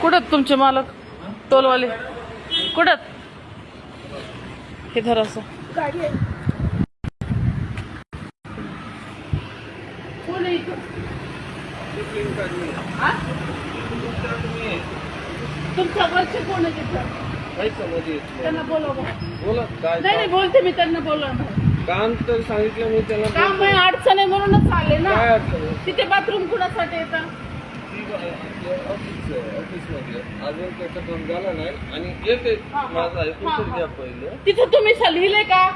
कुठं तुमचे मालक? टोलवाले. कुठं हे धर असं. गाडी आहे. कोण आहे इथं? हा? तुमच्या वरचे कोण आहे तिथं त्यांना बोलवा. बोला काय नाही नाही बोलते मी त्यांना बोलवा. काम तर सांगितलं मी त्याला काम नाही अडचण आहे म्हणूनच आले ना. काय अडचण आहे? तिथे बाथरूम कुणासाठी येतं ती ब- आपलं ऑफिस आहे, ऑफिसमधलं अजून त्याचा फोन झाला नाही. आणि येते हा, हा. माझा ऐकून हा, तर हा. घ्या पहिलं? तिथं तुम्ही स- लिहिलंय का?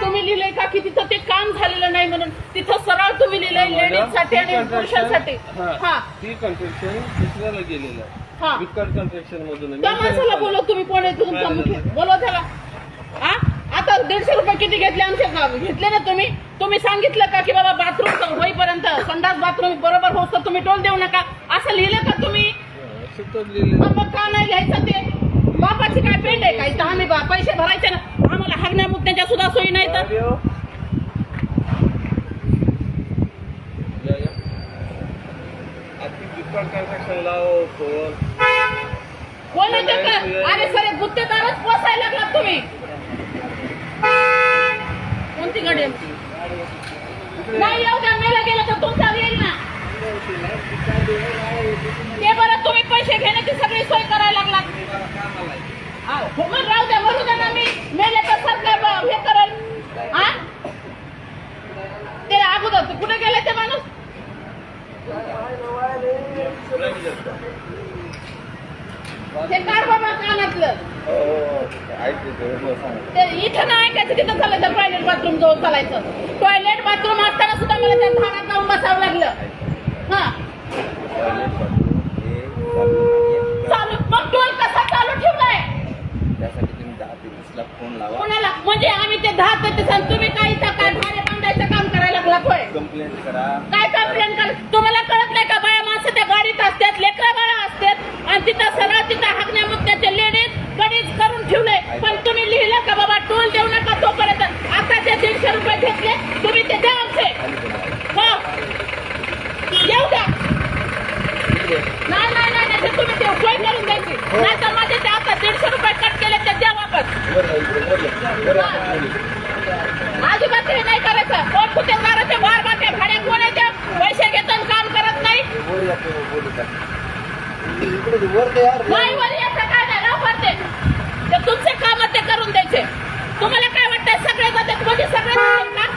तुम्ही लिहिलंय का की तिथं ते काम झालेलं नाही म्हणून? तिथं सरळ तुम्ही लिहिलंय लेडीजसाठी आणि पुरुषांसाठी. हा. हा. ती कन्स्ट्रक्शन दुसऱ्याला गेलेलं हा. आहे विकट कन्स्ट्रक्शन मधून. त्या माणसाला बोलव तुम्ही कोण आहे तुमचा मुख्य बोलव त्याला. हा दीडशे रुपये किती घेतले आमच्या गावी? घेतले ना तुम्ही? तुम्ही सांगितलं का की बाबा बाथरूम होईपर्यंत संडास बाथरूम बरोबर होत तर तुम्ही टोल देऊ नका. असं लिहिलं का तुम्ही? तर मग का नाही घ्यायचं ते? बापाची काय पेंड आहे का इथं आम्ही बा- पैसे भरायचे ना. आम्हाला हागण्या मुतण्याच्या सुद्धा सोयी नाही तर कोण? अरे सर गुत्तेदारच पोसायला लागलात तुम्ही. कोणती गाडी नाही येऊ द्या मेला गेलं तर तुमचा येईल ना. ते बरं तुम्ही पैसे घेण्याची सगळी सोय करायला लागला हो मग राहू द्या म्हणू द्या ना मी. मेले तर सरकार हे करेल. हा? ते अगोदर कुठे गेले ते माणूस? ते काढ बाबा कानातलं. हो, ते, हो. ते इथं नाही ऐकायचं तिथं चालायचं टॉयलेट बाथरूम जवळ चालायचं. टॉयलेट बाथरूम असताना सुद्धा मला त्या झाडात जाऊन बसावं लागलं. हा. चालू मग टोल कसा चालू ठेवलाय? त्यासाठी तुम्ही दहा ते वीसला फोन लावा. कोणाला? म्हणजे आम्ही ते दहा ते सांग तुम्ही काय इथं काय भाडे बांधायचं काम करायला लागला होय? कंप्लेंट करा. काय कंप्लेंट कर? तुम्हाला कळत नाही का बाया माणसं त्या गाडीत असतात लेकरा बाळा असतात आणि तिथं सरळ तिथं हाकण्या मुक्त्याचे लेडीज गडीज करून ठेवले पण तुम्ही लिहिलं का बाबा टोल देऊ नका तोपर्यंत आता ते दीडशे रुपये घेतले तुम्ही ते द्या आमचे हो येऊ द्या नाही नाही नाही नाही, ते तुम्ही ते सोय करून द्यायची नाही तर माझे ते आता दीडशे रुपये कट केले ते द्या वापस अजिबात हे नाही करायचं कोण कुठे ते बार बाटे भाड्या कोण आहे ते पैसे घेतो आणि काम करत नाही नाही वर याचं काय नाही राव भरते ते तुमचे काम ते करून द्यायचे तुम्हाला काय वाटतंय सगळे जातात म्हणजे सगळे जातात का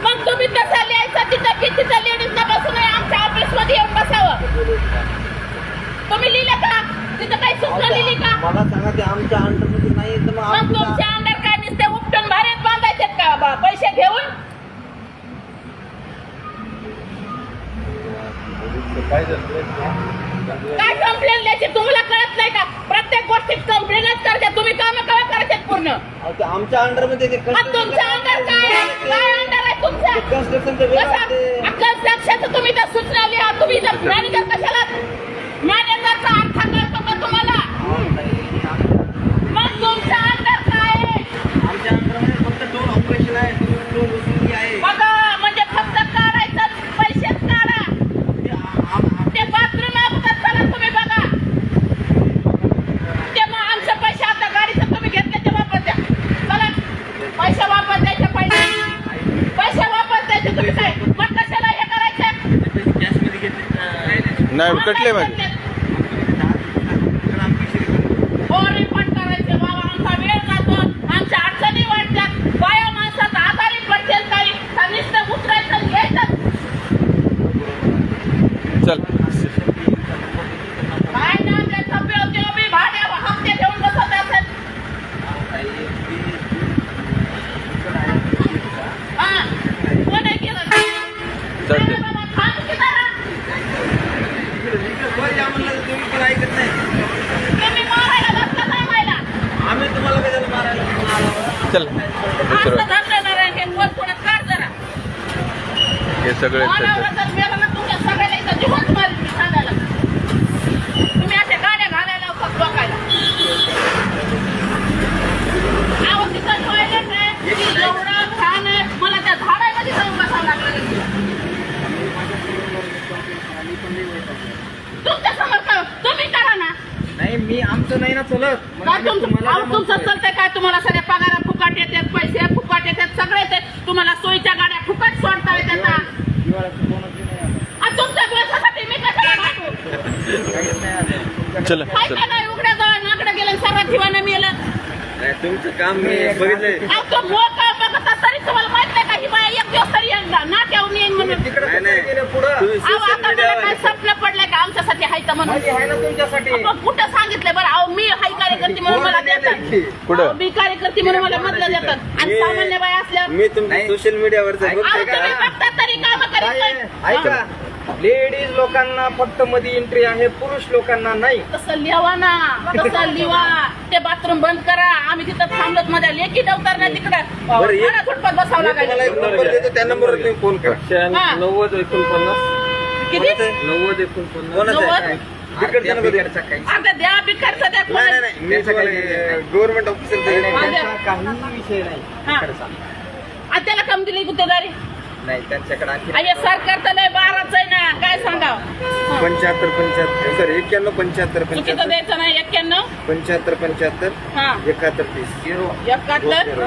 मग तुम्ही तसं लिहायचं तिथं की तिथं लेडीज ना बसू नये आमच्या ऑफिसमध्ये येऊन बसावं तुम्ही लिहिलं का तिथं काही सूचना लिहिली का मला सांगा ते आमच्या अंडरमध्ये नाही तर मग मग आमच्या तुमच्या अंडर काय नुसते उपटून भारीत बांधायचेत का बा पैसे घेऊन काय झालं? काय कंप्लेंट द्यायची तुम्हाला कळत नाही का प्रत्येक गोष्टीत कंप्लेंटच करते तुम्ही काम करा करायचे पूर्ण अहो, ते आमच्या अंडरमध्ये ते मग तुमच्या अंडर काय आहे? काय अंडर आहे तुमच्या कन्स्ट्रक्शनचं वेगळं असते. अक्कल साक्षात तुम्ही त्या सूचना लिहा तुम्ही मॅनेजर कशाला मॅनेजरचा अर्थ कळतो का तुम्हाला मग तुमच्या अंडर काय आहे आमच्या अंडरमध्ये फक्त टोल ऑपरेशन आहे टोल वसुली आहे बघा म्हणजे फक्त काढायचं पैसेच काढा ते आ- आ- ते बाथरूम अगोदर चला तुम्ही बघा ते मग आमचे पैसे आता गाडीचं तुम्ही घेतले ते वापस द्या चला पैसे वापस द्यायचे पैसे पैसे वापस द्यायचे तुम्ही काय मग कशाला हे करायचं पैसे कॅशमध्ये घेतले नाही कटले माझे तर आम्ही पैसे घेतो. हो रिफंड करायचे बाबा आमचा वेळ जातो आमच्या अडचणी वाढतात बाया माणसात आजारी पडतील काही नुसतं उतरायचं आणि घ्यायचं चल काय ना ते थप्पे होते हो, मी भाडे हप्ते घेऊन बसत असेल हा कोण आहे केलं चल नाही बाबा, थांब की जरा. इकडे वर या म्हणलं तर तुम्ही पण ऐकत नाही तुम्ही मारायला बसला नाही व्हायला. आम्ही तुम्हाला कशाला मारायला मारावं? चल असं धरलेलं रे, हे वर पुढं काढ जरा. हे सगळे मानावर जर गेलं ना, तुमच्या सगळ्याला इथं जिवंत मारीन मी सांगायला. तुम्ही अशा गाड्या घालायला लावतात लोकायला. अहो, तिथं toilet आहे, ती एवढं छान आहे. मला त्या जाऊन बसावं लागलं. तुमच्यासमोर चलत. काय तुमचं चालतंय काय? तुम्हाला सगळ्या पगार फुकाट येतात पैसे फुकाट येतात सगळे येते तुम्हाला सोयीच्या गाड्या फुकट सोडता येतात ना. तुमच्या मी कशाला भांडू? चला काय चला. काय नाही उघड्या जावा नाकडं गेलं सर्व जीवानं मेलं. नाही, तुमचं काम मी बघितलंय अहो, तो मोका बघता तरी तुम्हाला माहीत नाही का ही एक दिवस तरी एकदा नाट्यावून येईन म्हणून. तिकडे नाही, नाही. गेले पुढं? तुम्ही अहो सोशल आता मला मीडियावर काय स्वप्न पडलंय का आमच्यासाठी हायचं म्हणून? माझी आहे ना तुमच्यासाठी. आपण कुठं सांगितलंय बरं? अहो मी हाय कार्यकर्ती म्हणून मला देतात. कुठं? अहो, मी कार्यकर्ती म्हणून मला मधलं देतात. आणि मी- सामान्य बाई असल्यावर मी तुमचं नाही. सोशल मीडियावरच अहो बघतोय तुम्ही का? बघता तरी. काय करीत आहे? नाही ऐका लेडीज लोकांना फक्त मध्ये एंट्री आहे पुरुष लोकांना नाही. तसं लिहावा ना. तसं लिहा ते बाथरूम बंद करा. आम्ही तिथं थांबलोत. माझ्या लेखी दवतार नाही तिकडं. बरं, एक- फुटपाथ बसावं मी तुम्हाला एक लागायचं नंबर देतो त्या नंबरवर तुम्ही फोन करा. हा. नव्वद एकोणपन्नास. किती? नव्वद एकोणपन्नास. कोणाचं आहे? काय? तिकडच्या नंबर द्या. आता द्या बिकारचा द्या. नाही नाही नाही. मी तुम्हाला गव्हर्नमेंट ऑफिसर काही विषय नाही. हा. आणि त्याला कम दिली गुत्तेदारी. नाही त्यांच्याकडे आणखी अरे सरकार तर लय बाराच आहे ना. काय सांगाव? पंच्याहत्तर पंच्याहत्तर. सर एक्क्याण्णव पंच्याहत्तर चुकीचं पंच्याहत्तर. द्यायचं नाही एक्क्याण्णव? पंच्याहत्तर पंच्याहत्तर हा. एकाहत्तर तीस. एकाहत्तर?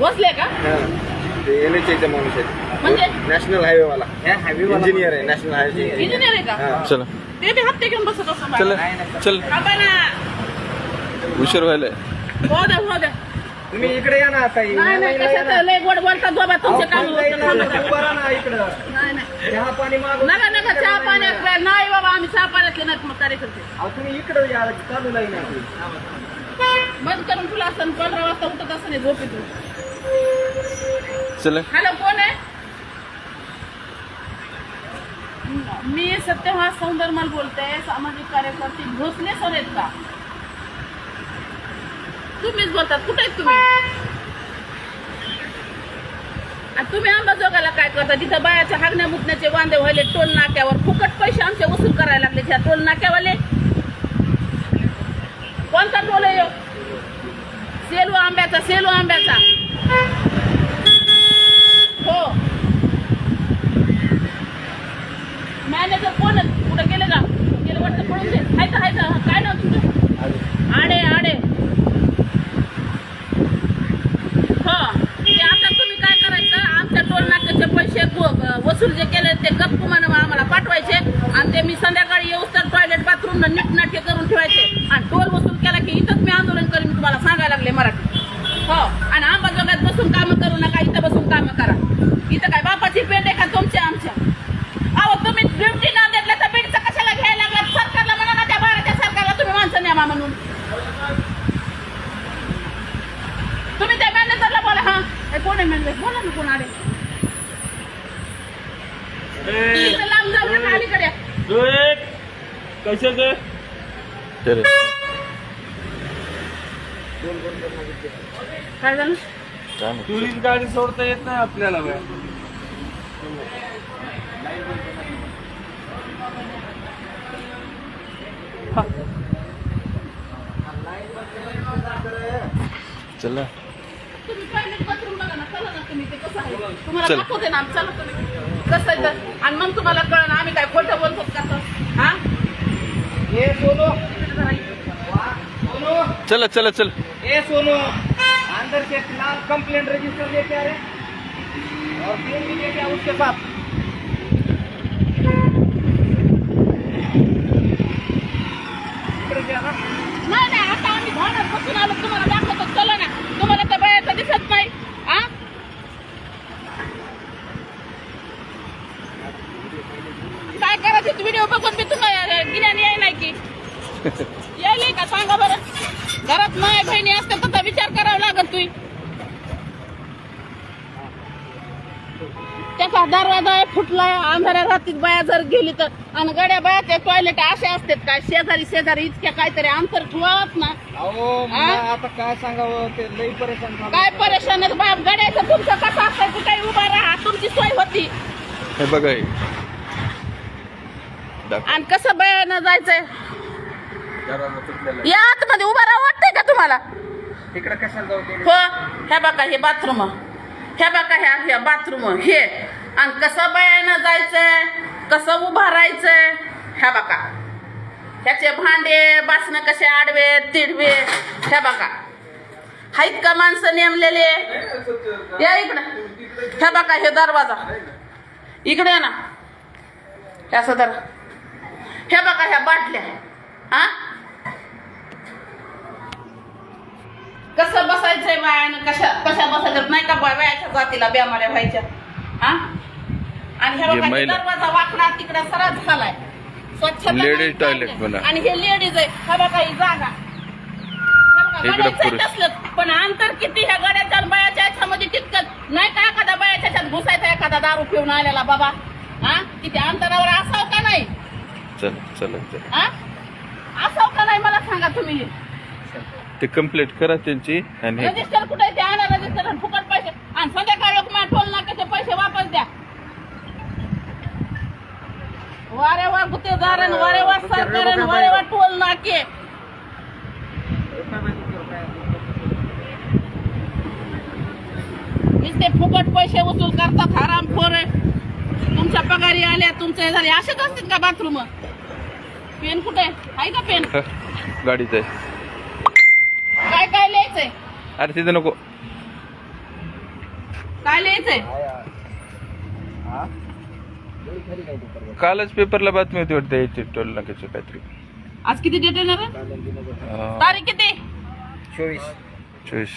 बसले का? हा. ते एन एच चा माणूस आहे म्हणजे? नॅशनल हायवे वाला इंजिनियर आहे नॅशनल हायवे इंजिनियर आहे का? हा. चला. ते बी हप्ते घेऊन बसत असतो चला. चल. ना. उशीर व्हायलाय. हो द्या हो द्या. तुम्ही इकडे या ना ताई नाही नाही कशाचं लय गोड बोलतात बाबा तुमचे काम उभा राहा ना इकडं. नाही नाही. चहा पाणी मागून नका नका चहा पाण्यात नाही बाबा आम्ही चहा पाण्यातले नाहीत मग कार्यकर्ते. अहो, तुम्ही इकडे या चालू. बंद करून तुला असं पंधरा वाजता उठत असं नाही झोपेतून चला. हॅलो कोण आहे? मी सत्यवास सौंदरमल बोलते सामाजिक कार्यकर्ते भोसले सर आहेत का? तुम्हीच बोलतात. कुठे तुम्ही? तुम्ही अंबाजोगाला काय करता? तिथं बायाच्या हागण्या मुतण्याचे वांदे व्हायले टोल नाक्यावर. फुकट पैसे आमचे वसूल करायला लागले. त्या टोल नाक्यावाले. कोणता टोल आहे? सेलू आंब्याचा सेलू आंब्याचा. हो. मॅनेजर कोण? कुठं गेले का? गेलं वाटतं पळून दे. हाय तर हाय तर काय नाव तुमचं? आडे आडे हो ते आता तुम्ही काय करायचं आमच्या टोल नाक्याचे पैसे वसूल जे केले ते गप्पुमानं आम्हाला पाठवायचे. आणि ते मी संध्याकाळी येऊस तर टॉयलेट बाथरूम नीटनाट्य करून ठेवायचे. आणि टोल वसूल केला की इथंच मी आंदोलन करीन मी तुम्हाला सांगायला लागले मराठी. हो. आणि आंबाजोगात बसून कामं करू नका इथं बसून कामं करा. इथं काय बापा पेट आहे का तुमच्या आमच्या अहो तुम्ही ड्युटी ना देतलं तर बीडचं कशाला घ्यायला लागलात सरकारला म्हणा ना त्या बाराच्या सरकारला तुम्ही माणसं न्यामा म्हणून तुम्ही त्या मॅनेजरला बोला हा हे कोण आहे मॅनेजर बोला ना कोण आले इथं लांब जाऊ नका अलीकडे या. चल काय झालं. टुरिस्ट गाडी सोडता येत नाही आपल्याला बाय चला तुम्ही टॉयलेट बाथरूम बघा ना चला ना तुम्ही ते कसं आहे तुम्हाला चल. दाखवते ना आम्ही. चला तुम्ही कसं आहे तर आणि मग तुम्हाला कळलं आम्ही काय खोटं बोलतो का तर? हा चला चला चल. ए सोनू. अंदर से फिलहाल कंप्लेंट रजिस्टर लेके आ रहे और भी लेके उसके साथ इकडे जा ना. नाही नाही आता आम्ही भांडत बसून आलो तुम्हाला दाखवतो चला ना तुम्हाला त्या बायाचं दिसत नाही हा काय करायचं व्हिडिओ बघून मी तुम्हाला गिन्यान याय नाही की यायले का सांगा बरं घरात माय बहिणी असतात तर विचार करावा लागत तुम्ही त्याचा दरवाजा फुटलाय अंधाऱ्या रात्रीत तर आणि गड्या बायाचे टॉयलेट असे असतात काय शेजारी शेजारी इतक्या काहीतरी अंतर ठेवत ना. अहो हा? आता काय सांगावं ते लई परेशान झालं. काय परेशान बाप गड्याचं तुमचं कसं असतं कुठे उभा राहा तुमची सोय होती. हे बघा हे. आणि कसं बायानं जायचंय? या आतमध्ये उभा राहा वाटतंय का तुम्हाला? तिकडे कशाला जाऊ ते हो ह्या बघा हे बाथरूम. ह्या बघा ह्या ह्या बाथरूम. हे. आणि कसं बायानं जायचंय? कसं उभं राहायचंय ह्या बघा. ह्याचे भांडे बासनं कसे आडवे तिडवे ह्या बघा. आहेत का माणसं नेमलेले. या इकडं. ह्या बघा हे दरवाजा. इकडे ना. ह्या सदर तर हे बघा ह्या बाटल्या. हा? कसं बसायचंय बायानं? कशा कशा बसायचं नाही का बाय बायाच्या जातीला ब्यामाऱ्या व्हायच्या. हा? आणि हे बघा महिला. दरवाजा वाकडा तिकडे सरळ झालाय. स्वच्छ Ladies toilet म्हणा. आणि हे लेडीज आहे. हा बघा ही जागा. हे बघा, इकडं गड्याचं पुरुष. तसलंच. पण अंतर किती ह्या गड्याच्या आणि बायाच्या ह्याच्यामध्ये तितकं नाही का एखादा बायाच्या ह्याच्यात घुसायचा एखादा दारू पिऊन आलेला बाबा? हा? किती अंतरावर असावं का नाही? चल चल चल. हा? असावं का नाही? मला सांगा तुम्ही. ते कंप्लीट करा त्यांची आणि हे रजिस्टर कुठे? ते आणा रजिस्टर आणि फुकट पैसे. आणि संध्याकाळी लोक माझ्या टोल नाक्याचे पैसे वापस द्या? वारे वा गुत्तेदारण वारे वा सरकार वारे वा टोल नाके. नुसते फुकट पैसे वसूल करतात हराम खोर. तुमच्या पगारी आल्या तुमचे झाले. असेच असतील का बाथरूम? पेन कुठे? आहे? का पेन? गाडीत आहे. काय काय लिहायचंय? अरे तिथं नको. काय लिहायचंय? कालच पेपरला बातमी होती वाटतं याची टोल नाक्याची काहीतरी. आज किती डेट येणार आहे? तारीख किती? चोवीस. चोवीस.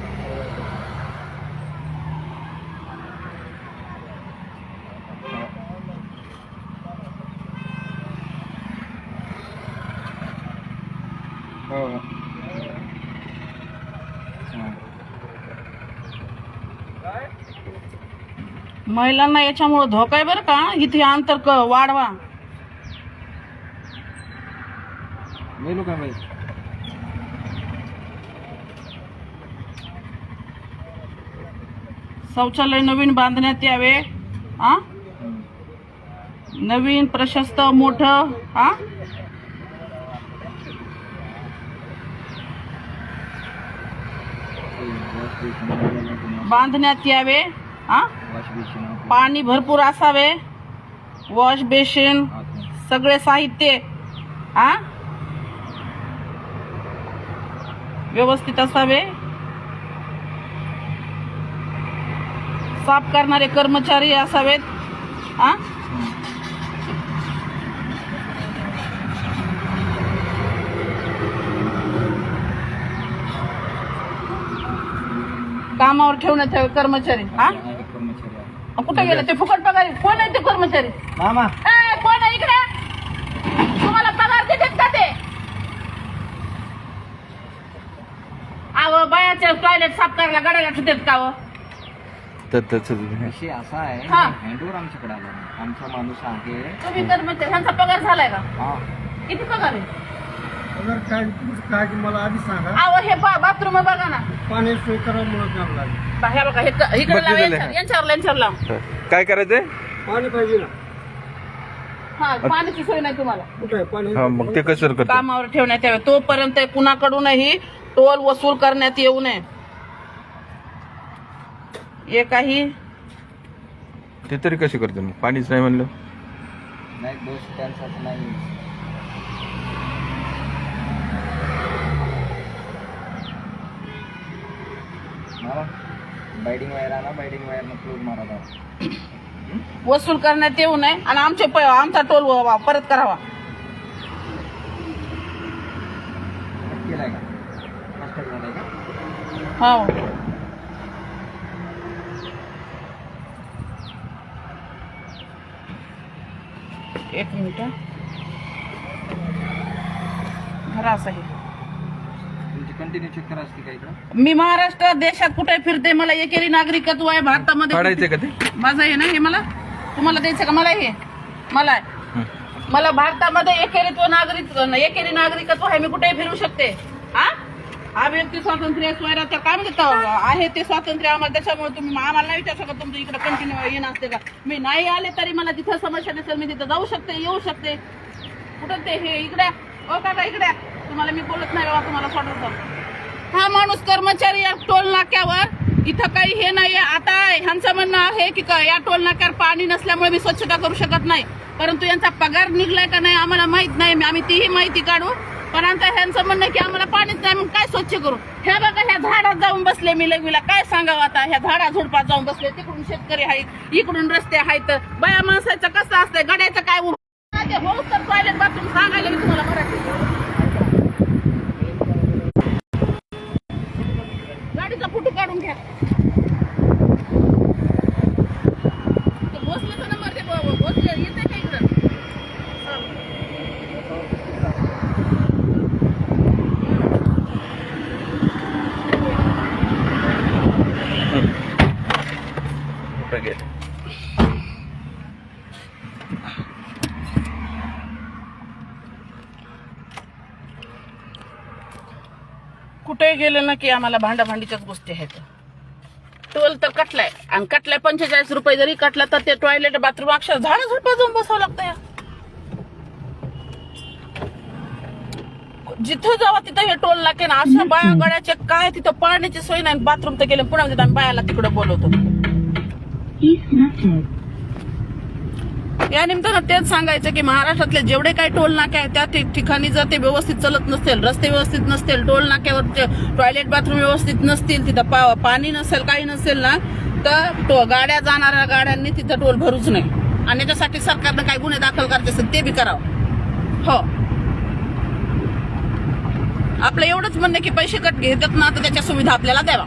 महिलांना याच्यामुळे धोका आहे बरं का इथे अंतर क वाढवा मेलो काय माहिती शौचालय नवीन बांधण्यात यावे हा नवीन प्रशस्त मोठं हा बांधण्यात यावे हा? पाणी भरपूर असावे. वॉश बेसिन सगळे साहित्य. हा? व्यवस्थित असावे. साफ करणारे कर्मचारी असावेत. हा? कामावर ठेवण्यात यावे कर्मचारी. हा. कुठे गेले ते फुकट पगारी? कोण आहे ते कर्मचारी? मामा. ए, कोण आहे इकडे? तुम्हाला पगार देतात का ते? अहो बायाच्या टॉयलेट साफ करायला गाड्याला ठेवतात का अहो? तर त्याच विषय असा आहे हा. आमच्याकडे आला नाही. आमचा माणूस आहे. तुम्ही कर्मचारी ह्यांचा पगार झालाय का? हा. किती पगार आहे? अगर काय तुमचं काय की मला आधी सांगा. अहो हे बाथरूम बघा ना. पाणी सोय करावं काम लागेल. बा- हे बघा हे इकडे तिथं यांच्यावर. यांच्यावर यांच्यावर लाव. काय करायचंय? पाणी पाहिजे ना. हा पाण्याची सोय नाही तुम्हाला. कुठे आहे? पाणी? हा मग ते कसं करतो कामावर ठेवण्यात यावे. तोपर्यंत कुणाकडूनही टोल वसूल करण्यात येऊ नये. एकही ते तरी कसे करतो मग पाणीच नाही म्हणलं. नाही दोष त्यांचाच नाही. मामा बायडिंग वायर आणा बायडिंग वायरनं क्लोज मारा जावा वसूल करण्यात येऊ नये आणि आमचे प- आमचा टोल व- परत करावा. केलाय का? फास्टॅग झालाय का? हो. एक मिनिट. खरं असं आहे तुमची कंटिन्यू चक्कर असते का इकडं? मी महाराष्ट्र देशात कुठे फिरते मला एकेरी नागरिकत्व आहे भारतामध्ये काढायचंय का ते? माझं आहे ना हे मला? तुम्हाला द्यायचं का? मला हे? मला आहे. मला भारतामध्ये एकेरीत्व नागरिक एकेरी नागरिकत्व आहे मी कुठेही फिरू शकते. हा? हा व्यक्ती स्वातंत्र्य स्वराज्य काय म्हणतात आहे ते स्वातंत्र्य आम्हाला त्याच्यामुळे तुम्ही आम्हाला नाही विचारू शकत तुमचं इकडे कंटिन्यू येणं असते का? मी नाही आले तरी मला तिथं समस्या नसेल मी तिथं जाऊ शकते येऊ शकते. कुठं ते हे? इकडे. ओ काका इकडे. तुम्हाला मी बोलत नाही बाबा तुम्हाला सोडवतो हा माणूस कर्मचारी या टोल नाक्यावर इथं काही हे नाहीये. आता ह्यांचं म्हणणं आहे की का या टोल नाक्यावर पाणी नसल्यामुळे मी स्वच्छता करू शकत नाही. परंतु यांचा पगार निघलाय का नाही आम्हाला माहीत नाही. आम्ही तीही माहिती काढू. पण आता ह्यांचं म्हणणं की आम्हाला पाणीच नाही मग काय स्वच्छ करू? ह्या बघा ह्या झाडात जाऊन बसले मी लगवीला काय सांगावं आता? ह्या झाडा झुडपात जाऊन बसले. तिकडून शेतकरी आहेत इकडून रस्ते आहेत. बाया माणसाचं कसं असतंय? गड्याचं काय उभं- ते हो तर टॉयलेट बाथरूम सांगायला मी तुम्हाला मराठी गाडीचा फोटो काढून घ्या ते भोसलेचा नंबर दे बाबा भोसले येते का इकडं कुठं गेले कुठे गेलं ना की आम्हाला भांडाभांडीच्याच गोष्टी आहेत. टोल तर कटलाय. आणि कटलाय पंचेचाळीस रुपये जरी कटला तर ते टॉयलेट बाथरूम अक्षर झाड झुडपं जाऊन बसावं लागतं या. जिथं जावा तिथं हे टोल नाके ना अशा बाया गड्याचे काय तिथं पाण्याची सोय नाही बाथरूम तर गेले पुन्हा म्हणजे आम्ही बायाला तिकडे बोलवतो. या निमित्तानं तेच सांगायचं की महाराष्ट्रातले जेवढे काही टोल नाके आहेत त्या ठिकाणी जर ते व्यवस्थित चालत नसतील रस्ते व्यवस्थित नसतील टोल नाक्यावर टॉयलेट बाथरूम व्यवस्थित नसतील तिथं पा- पाणी नसेल काही नसेल ना तर तो गाड्या जाणाऱ्या गाड्यांनी तिथं टोल भरूच नाही आणि त्याच्यासाठी सरकारनं काही गुन्हे दाखल करायचे असेल ते बी करावं. हो. आपलं एवढंच म्हणणं की पैसे कट घेतात ना तर त्याच्या सुविधा आपल्याला द्यावा